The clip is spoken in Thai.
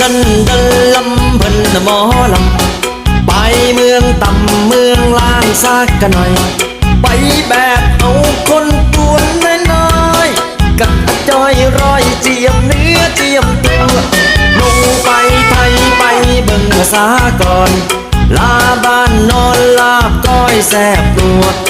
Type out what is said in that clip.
ดันดันลำเพิ่นหมอลำไปเมืองต่ำเมืองล่างซากกันหน่อย ไปแบบเอาคนตัวน้อยๆกับจอยรอยเจียมเนื้อเจียมตัวลงไปไทยไปเบิ่งสาาก่อน ลาบ้านนอนลาบก้อยแสบตัว